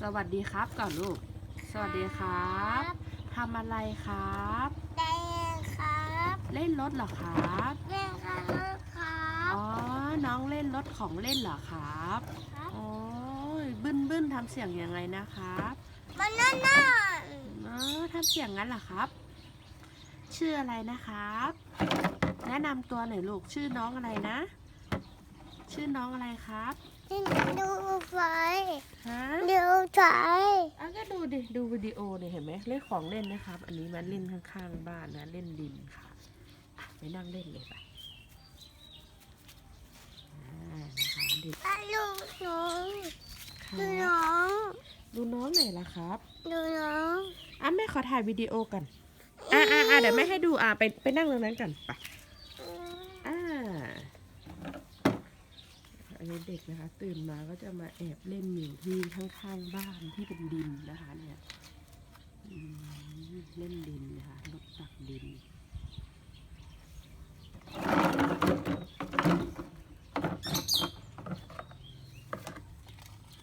สวัสดีครับก่อนลูก สวัสดีครับทำอะไรครับได้ครับเล่นรถเหรอครับเล่นครับครับอ๋อน้องเล่นรถของเล่นเหรอครับครับโอ้ยบึ้นบึ้นทำเสียงยังไงนะครับมันนั่นน่ะอ๋อทำเสียงงั้นเหรอครับ ชื่ออะไรนะครับ แนะนำตัวหน่อยลูกชื่อน้องอะไรนะ ชื่อน้องอะไรครับที่ดูไฟฮะ ดูไฟอะก็ดูดิ ดูวิดีโอเนี่ยเห็นไหมเล่นของเล่นนะครับ อันนี้มันเล่นข้างๆบ้านนะ เล่นดินค่ะอะไปนั่งเล่นเลยไปอ่านะคะเด็กตาลูกน้องค่ะดูน้องดูน้องหน่อยละครับ ดูน้อง อะแม่ขอถ่ายวิดีโอกัน อะอะอะเดี๋ยวแม่ให้ดูอะไปไปนั่งตรงนั้นกันไปอ่าอั นี้เด็กนะคะ ตื่นมาก็จะมาแอบเล่นอยู่ที่ข้างๆบ้านที่เป็นดินนะคะเนี่ยเล่นดินนะคะรถตักดิน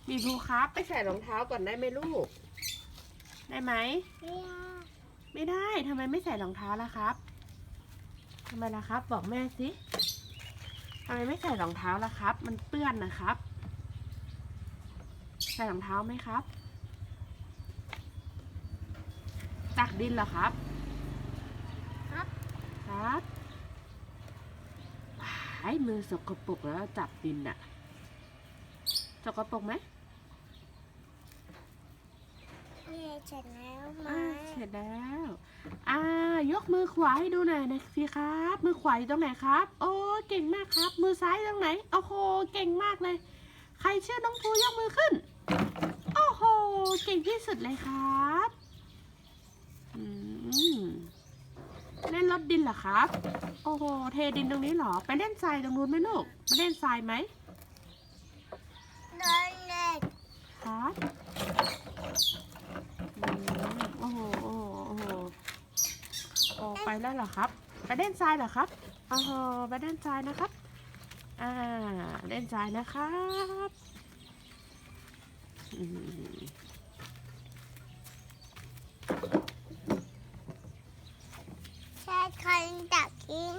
มีภูครับไปใส่รองเท้าก่อนได้ไหมลูก ได้ไหม ไม่ได้ทำไมไม่ใส่รองเท้าล่ะครับทำไมล่ะครับ บอกแม่สิ ทำไมไม่ใส่รองเท้าล่ะครับ มันเปื้อนนะครับ ใส่รองเท้าไหมครับ ตักดินเหรอครับ ครับครับหายมือสกปรกแล้วจับดินอะสกปรกไหม นี่ เสร็จแล้วไหมอ่าเสร็จแล้ว อ่ายกมือขวาให้ดูหน่อยนะสิครับ มือขวาอยู่ตรงไหนครับ โอ้เก่งมากครับ มือซ้ายตรงไหนโอ้โหเก่งมากเลย ใครชื่อน้องภูยกมือขึ้น โอ้โหเก่งที่สุดเลยครับอืมเล่นรถดินเหรอครับ โอ้โหเทดินตรงนี้เหรอ ไปเล่นทรายตรงนู้นไหมลูกไปเล่นทรายไหมเดิ ไปแล้วเหรอครับไปเล่นทรายเหรอครับอ๋อไปเล่นทรายนะครับ อ่า เล่นทรายนะครับใช่คนตักกิน